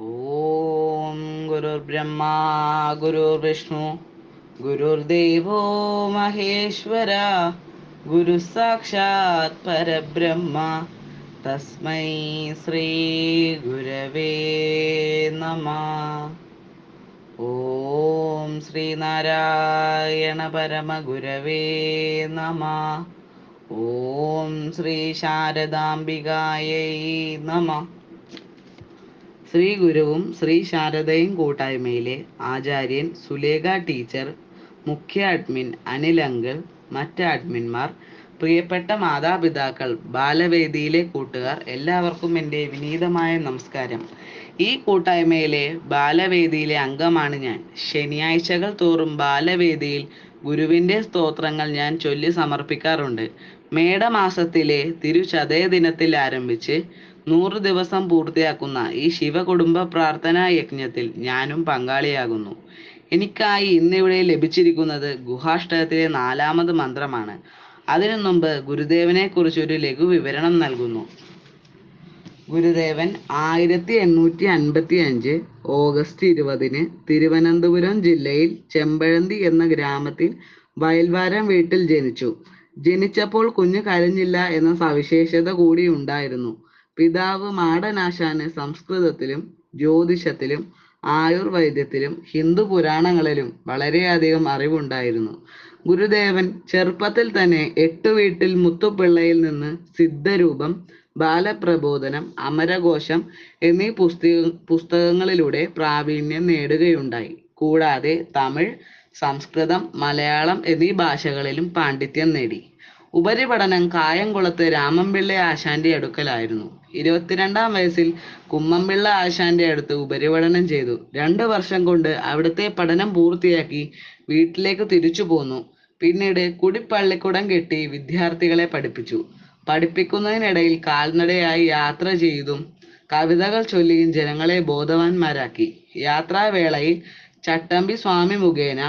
ഓം ഗുരുർബ്രഹ്മ ഗുരുർവിഷ്ണു ഗുരുർദേവോ മഹേശ്വര ഗുരു സാക്ഷാത് പരബ്രഹ്മ തസ്മൈ ശ്രീ ഗുരവേ നമ. ഓം ശ്രീനാരായണ പരമഗുരവേ നമ. ഓം ശ്രീ ശാരദാംബികായൈ നമ. ശ്രീ ഗുരുവും ശ്രീ ശാരദയും കൂട്ടായ്മയിലെ ആചാര്യൻ സുലേഖ ടീച്ചർ മുഖ്യ അഡ്മിൻ അനിൽ അങ്കിൾ മറ്റ് അഡ്മിന്മാർ പ്രിയപ്പെട്ട മാതാപിതാക്കൾ ബാലവേദിയിലെ കൂട്ടുകാർ എല്ലാവർക്കും എന്റെ വിനീതമായ നമസ്കാരം. ഈ കൂട്ടായ്മയിലെ ബാലവേദിയിലെ അംഗമാണ് ഞാൻ. ശനിയാഴ്ചകൾ തോറും ബാലവേദിയിൽ ഗുരുവിന്റെ സ്തോത്രങ്ങൾ ഞാൻ ചൊല്ലി സമർപ്പിക്കാറുണ്ട്. മേടമാസത്തിലെ തിരുചതയ ദിനത്തിൽ ആരംഭിച്ച് നൂറ് ദിവസം പൂർത്തിയാക്കുന്ന ഈ ശിവകുടുംബ പ്രാർത്ഥനാ യജ്ഞത്തിൽ ഞാനും പങ്കാളിയാകുന്നു. എനിക്കായി ഇന്നിവിടെ ലഭിച്ചിരിക്കുന്നത് ഗുഹാഷ്ടകത്തിലെ നാലാമത് മന്ത്രമാണ്. അതിനു മുമ്പ് ഗുരുദേവനെ കുറിച്ചൊരു ലഘു വിവരണം നൽകുന്നു. ഗുരുദേവൻ ആയിരത്തി എണ്ണൂറ്റി അൻപത്തി അഞ്ച് ഓഗസ്റ്റ് ഇരുപതിന് തിരുവനന്തപുരം ജില്ലയിൽ ചെമ്പഴന്തി എന്ന ഗ്രാമത്തിൽ വയൽവാരം വീട്ടിൽ ജനിച്ചു. ജനിച്ചപ്പോൾ കുഞ്ഞു കരഞ്ഞില്ല എന്ന സവിശേഷത കൂടി ഉണ്ടായിരുന്നു. പിതാവ് മാടനാശാന് സംസ്കൃതത്തിലും ജ്യോതിഷത്തിലും ആയുർവൈദ്യത്തിലും ഹിന്ദു പുരാണങ്ങളിലും വളരെയധികം അറിവുണ്ടായിരുന്നു. ഗുരുദേവൻ ചെറുപ്പത്തിൽ തന്നെ എട്ട് വീട്ടിൽ മുത്തുപിള്ളയിൽ നിന്ന് സിദ്ധരൂപം ബാലപ്രബോധനം അമരകോശം എന്നീ പുസ്തക പുസ്തകങ്ങളിലൂടെ പ്രാവീണ്യം നേടുകയുണ്ടായി. കൂടാതെ തമിഴ് സംസ്കൃതം മലയാളം എന്നീ ഭാഷകളിലും പാണ്ഡിത്യം നേടി. ഉപരിപഠനം കായംകുളത്ത് രാമൻപിള്ള ആശാന്റെ അടുക്കലായിരുന്നു. ഇരുപത്തിരണ്ടാം വയസ്സിൽ കുമ്മംപിള്ള ആശാന്റെ അടുത്ത് ഉപരിപഠനം ചെയ്തു. രണ്ടു വർഷം കൊണ്ട് അവിടുത്തെ പഠനം പൂർത്തിയാക്കി വീട്ടിലേക്ക് തിരിച്ചു പോന്നു. പിന്നീട് കുടിപ്പള്ളിക്കുടം കെട്ടി വിദ്യാർത്ഥികളെ പഠിപ്പിച്ചു. പഠിപ്പിക്കുന്നതിനിടയിൽ കാൽനടയായി യാത്ര ചെയ്തും കവിതകൾ ചൊല്ലിയും ജനങ്ങളെ ബോധവാന്മാരാക്കി. യാത്രാവേളയിൽ ചട്ടമ്പി സ്വാമി മുഖേന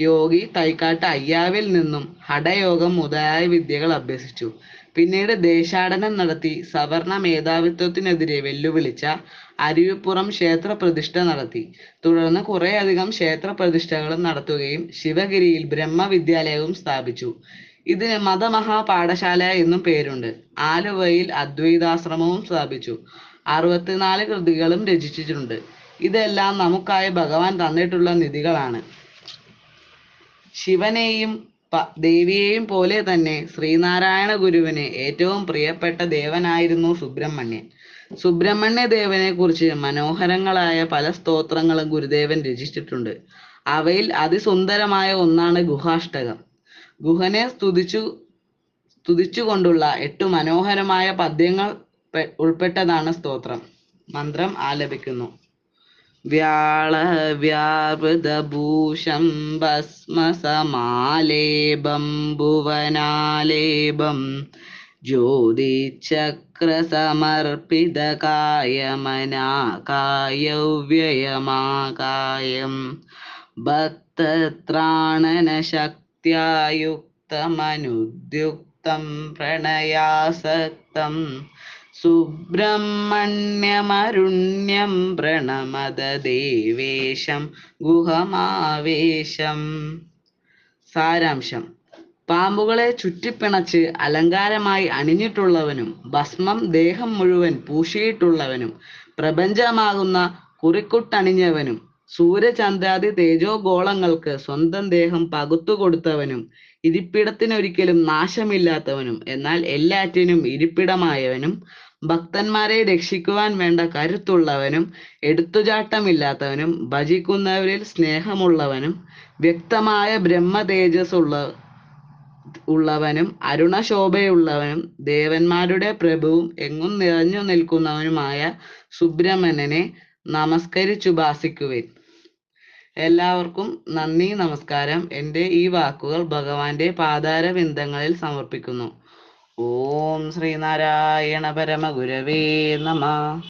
യോഗി തൈക്കാട്ട് അയ്യാവിൽ നിന്നും ഹഠയോഗം മുതലായ വിദ്യകൾ അഭ്യസിച്ചു. പിന്നീട് ദേശാടനം നടത്തി സവർണ മേധാവിത്വത്തിനെതിരെ വെല്ലുവിളിച്ച അരുവിപ്പുറം ക്ഷേത്ര പ്രതിഷ്ഠ നടത്തി. തുടർന്ന് കുറേയധികം ക്ഷേത്ര പ്രതിഷ്ഠകളും നടത്തുകയും ശിവഗിരിയിൽ ബ്രഹ്മവിദ്യാലയവും സ്ഥാപിച്ചു. ഇതിന് മതമഹാപാഠശാല എന്നും പേരുണ്ട്. ആലുവയിൽ അദ്വൈതാശ്രമവും സ്ഥാപിച്ചു. അറുപത്തിനാല് കൃതികളും രചിച്ചിട്ടുണ്ട്. ഇതെല്ലാം നമുക്കായി ഭഗവാൻ തന്നിട്ടുള്ള നിധികളാണ്. ശിവനെയും ദേവിയെയും പോലെ തന്നെ ശ്രീനാരായണ ഗുരുവിന് ഏറ്റവും പ്രിയപ്പെട്ട ദേവനായിരുന്നു സുബ്രഹ്മണ്യൻ. സുബ്രഹ്മണ്യ ദേവനെ കുറിച്ച് മനോഹരങ്ങളായ പല സ്തോത്രങ്ങളും ഗുരുദേവൻ രചിച്ചിട്ടുണ്ട്. അവയിൽ അതിസുന്ദരമായ ഒന്നാണ് ഗുഹാഷ്ടകം. ഗുഹനെ സ്തുതിച്ചു സ്തുതിച്ചുകൊണ്ടുള്ള എട്ട് മനോഹരമായ പദ്യങ്ങൾ ഉൾപ്പെട്ടതാണ് സ്തോത്രം. മന്ത്രം ആലപിക്കുന്നു. വ്യാള വ്യാപൃതഭൂഷം ഭസ്മസമാലേപം ഭുവനാലേപം ജ്യോതിചക്രസമർപ്പിതകായമനാകായവ്യയമാകായം ഭക്തത്രാണനശക്തിയായുക്തമനുദ്യുക്തം പ്രണയാസക്തം സുബ്രഹ്മണ്യമരുണ്യം പ്രണമത ദേവേശം ഗുഹമാവേശം. സാരാംശം. പാമ്പുകളെ ചുറ്റിപ്പിണച്ച് അലങ്കാരമായി അണിഞ്ഞിട്ടുള്ളവനും ഭസ്മം ദേഹം മുഴുവൻ പൂശിയിട്ടുള്ളവനും പ്രപഞ്ചമാകുന്ന കുറിക്കുട്ടണിഞ്ഞവനും സൂര്യചന്ദ്രാദി തേജോഗോളങ്ങൾക്ക് സ്വന്തം ദേഹം പകുത്തു കൊടുത്തവനും ഇരിപ്പിടത്തിനൊരിക്കലും നാശമില്ലാത്തവനും എന്നാൽ എല്ലാറ്റിനും ഇരിപ്പിടമായവനും ഭക്തന്മാരെ രക്ഷിക്കുവാൻ വേണ്ട കരുത്തുള്ളവനും എടുത്തുചാട്ടമില്ലാത്തവനും ഭജിക്കുന്നവരിൽ സ്നേഹമുള്ളവനും വ്യക്തമായ ബ്രഹ്മ തേജസ് ഉള്ള ഉള്ളവനും അരുണശോഭയുള്ളവനും ദേവന്മാരുടെ പ്രഭുവും എങ്ങും നിറഞ്ഞു നിൽക്കുന്നവനുമായ സുബ്രഹ്മണ്യനെ നമസ്കരിച്ചുപാസിക്കുവിൻ. എല്ലാവർക്കും നന്ദി നമസ്കാരം. എന്റെ ഈ വാക്കുകൾ ഭഗവാന്റെ പാതാര ബിന്ദങ്ങളിൽ സമർപ്പിക്കുന്നു. ഓം ശ്രീനാരായണ പരമ ഗുരവേ നമ.